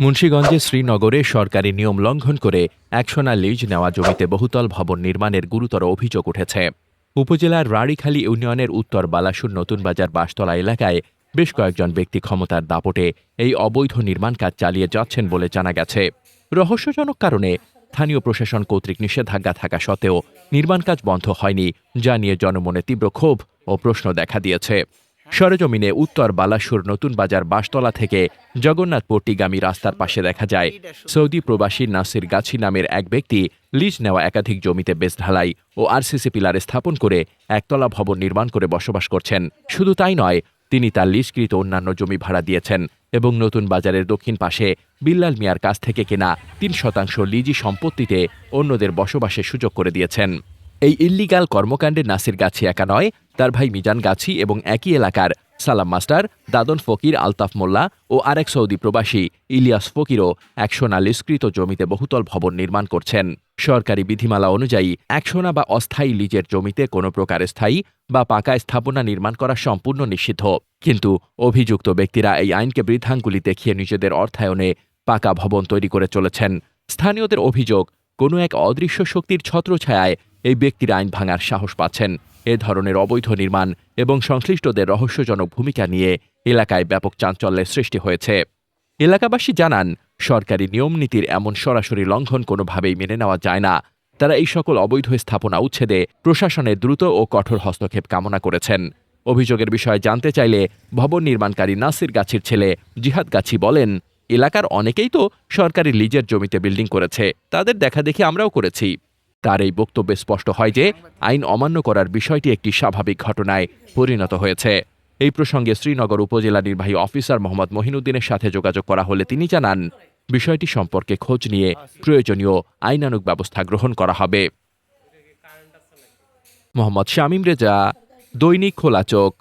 মুন্সীগঞ্জে শ্রীনগরে সরকারি নিয়ম লঙ্ঘন করে একশোনা লিজ নেওয়া জমিতে বহুতল ভবন নির্মাণের গুরুতর অভিযোগ উঠেছে। উপজেলার রাড়িখালী ইউনিয়নের উত্তর বালাসুর নতুন বাজার বাসতলা এলাকায় বেশ কয়েকজন ব্যক্তি ক্ষমতার দাপটে এই অবৈধ নির্মাণ কাজ চালিয়ে যাচ্ছেন বলে জানা গেছে। রহস্যজনক কারণে স্থানীয় প্রশাসন কর্তৃক নিষেধাজ্ঞা থাকা সত্ত্বেও নির্মাণ কাজ বন্ধ হয়নি, যা নিয়ে জনমনে তীব্র ক্ষোভ ও প্রশ্ন দেখা দিয়েছে। সরেজমিনে উত্তর বালাসুর নতুন বাজার বাসতলা থেকে জগন্নাথপট্টিগামী রাস্তার পাশে দেখা যায়। সৌদি প্রবাসী নাসির গাছি নামের এক ব্যক্তি লিজ নেওয়া একাধিক জমিতে বেস ঢালাই ও আরসিসি পিলার স্থাপন করে একতলা ভবন নির্মাণ করে বসবাস করছেন। শুধু তাই নয়, তিনি তার লিজকৃত অন্যান্য জমি ভাড়া দিয়েছেন এবং নতুন বাজারের দক্ষিণ পাশে বিল্লাল মিয়ার কাছ থেকে কেনা তিন শতাংশ লিজি সম্পত্তিতে অন্যদের বসবাসের সুযোগ করে দিয়েছেন। এই ইল্লিগাল কর্মকাণ্ডে নাসির গাছি একা নয়, তার ভাই মিজান গাছি এবং একই এলাকার সালাম মাস্টার, দাদন ফকির, আলতাফ মোল্লা ও আরেক সৌদি প্রবাসী ইলিয়াস ফকিরও একশোনা লিজকৃত জমিতে বহুতল ভবন নির্মাণ করছেন। সরকারি বিধিমালা অনুযায়ী একশোনা বা অস্থায়ী লিজের জমিতে কোনো প্রকার স্থায়ী বা পাকা স্থাপনা নির্মাণ করা সম্পূর্ণ নিষিদ্ধ। কিন্তু অভিযুক্ত ব্যক্তিরা এই আইনকে বৃদ্ধাঙ্গুলি দেখিয়ে নিজেদের অর্থায়নে পাকা ভবন তৈরি করে চলেছেন। স্থানীয়দের অভিযোগ, কোনো এক অদৃশ্য শক্তির ছত্রছায়ায় এই ব্যক্তির আইন ভাঙার সাহস পাচ্ছেন। এ ধরনের অবৈধ নির্মাণ এবং সংশ্লিষ্টদের রহস্যজনক ভূমিকা নিয়ে এলাকায় ব্যাপক চাঞ্চল্যের সৃষ্টি হয়েছে। এলাকাবাসী জানান, সরকারি নিয়মনীতির এমন সরাসরি লঙ্ঘন কোনোভাবেই মেনে নেওয়া যায় না। তারা এই সকল অবৈধ স্থাপনা উচ্ছেদে প্রশাসনের দ্রুত ও কঠোর হস্তক্ষেপ কামনা করেছেন। অভিযোগের বিষয়ে জানতে চাইলে ভবন নির্মাণকারী নাসির গাছির ছেলে জিহাদ গাছি বলেন, এলাকার অনেকেই তো সরকারি লিজের জমিতে বিল্ডিং করেছে। তাদের দেখা দেখি আমরাও করেছি। তার এই বক্তব্যে স্পষ্ট হয় যে, আইন অমান্য করার বিষয়টি একটি স্বাভাবিক ঘটনায় পরিণত হয়েছে। এই প্রসঙ্গে শ্রীনগর উপজেলা নির্বাহী অফিসার মোহাম্মদ মহিনুদ্দিনের সাথে যোগাযোগ করা হলে তিনি জানান, বিষয়টি সম্পর্কে খোঁজ নিয়ে প্রয়োজনীয় আইনানুগ ব্যবস্থা গ্রহণ করা হবে। মোহাম্মদ শামীম রেজা, দৈনিক খোলা চোখ।